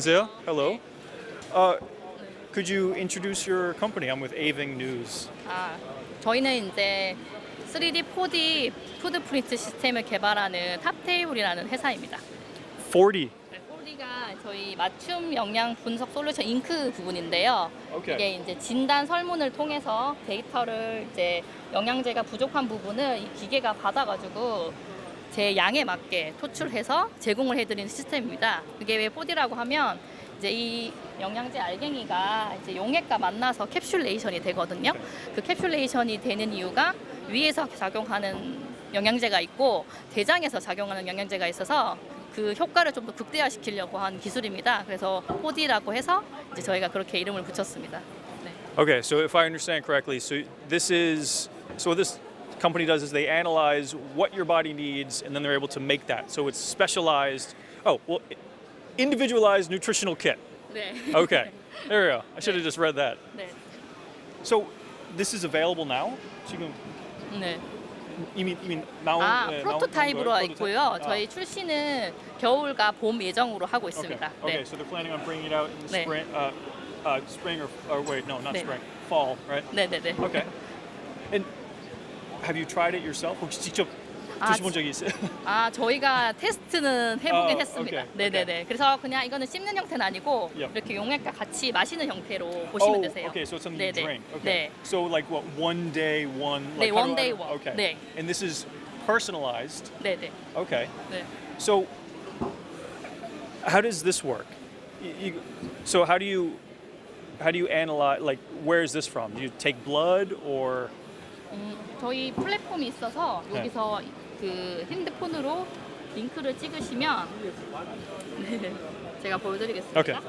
안녕하세요. Hello. Uh, could you introduce your company? I'm with Aving News. 아, 저희는 이제 3D, 4D 푸드 프린트 시스템을 개발하는 탑테이블이라는 회사입니다. 40. 4D가 저희 맞춤 영양 분석 솔루션 잉크 부분인데요. 오케이. 이게 이제 진단 설문을 통해서 데이터를 이제 영양제가 부족한 부분을 이 기계가 받아가지고 제 양에 맞게 토출해서 제공을 해드리는 시스템입니다. 그게 왜 4D라고 하면 이제 이 영양제 알갱이가 이제 용액과 만나서 캡슐레이션이 되거든요. 그 캡슐레이션이 되는 이유가 위에서 작용하는 영양제가 있고 대장에서 작용하는 영양제가 있어서 그 효과를 좀 더 극대화시키려고 한 기술입니다. 그래서 4D라고 해서 이제 저희가 그렇게 이름을 붙였습니다. 네. Okay, so if I understand correctly, so this is so this company does is they analyze what your body needs and then they're able to make that. So it's specialized. Oh, well, individualized nutritional kit. 네. Okay, there we go. I should have just read that. 네. So this is available now. 지금 네. 이미 이미 나온 아, 네, 나온 프로토타입으로 거예요? 있고요. 프로토타입? 저희 출시는 겨울과 봄 예정으로 하고 Okay. 있습니다. Okay. 네. So they're planning on bringing it out in the 네. spring, uh, uh, spring or, or wait, no, not 네. spring, fall, right? 네, 네, 네. Okay. And have you tried it yourself? 혹시 직접 아, 드셔본 적이 있어요? 아, 저희가 테스트는 해보긴 어, 했습니다. 오케이, 네, 네, 네. 그래서 그냥 이거는 씹는 형태는 아니고 Yep. 이렇게 용액과 같이 마시는 형태로 보시면 oh, 되세요. okay. So it's something 네, you 네. drink. Okay. 네. So like what? One day, one. 네, Like how one do I- day one. Okay. 네. And this is personalized. 네, 네. Okay. 네. So how does this work? You, you, so how do you how do you analyze? Like, where is this from? Do you take blood or? 저희 플랫폼이 있어서 네. 여기서 그 핸드폰으로 링크를 찍으시면 네, 제가 보여드리겠습니다. Okay.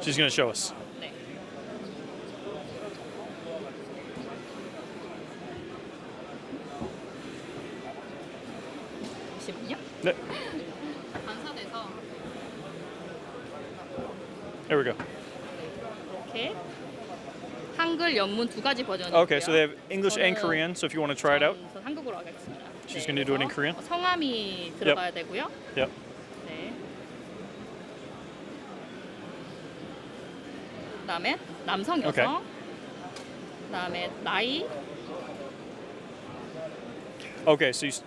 She's gonna show us. 네. 잠시만요. 네. 반사돼서 There we go. 이렇게 한글, 영문 두 가지 버전이 Okay, so they 있고요. have English and 저는- Korean. So if you want to try it out, 전 한국어로 하겠습니다. She's gonna do it in 그래서 Korean? 성함이 들어가야 되고요. yep. 네. 그다음에 남성 오케이. 여성. 그다음에 나이, Okay, so you. s-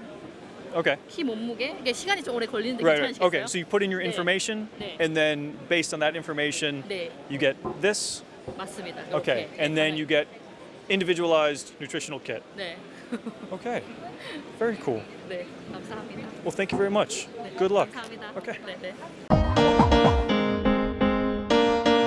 Okay. 키, 몸무게. 이게 시간이 좀 오래 걸리는데 Right, right. 괜찮으시겠어요? Okay, so you put in your 네. information, 네. and then based on that information, 네, you get this. 맞습니다. Okay, 이렇게. and then 네. you get individualized nutritional kit. 네. Okay, very cool. 네, 감사합니다. Well, thank you very much. 네, Good luck. 감사합니다. Okay. 네, 네.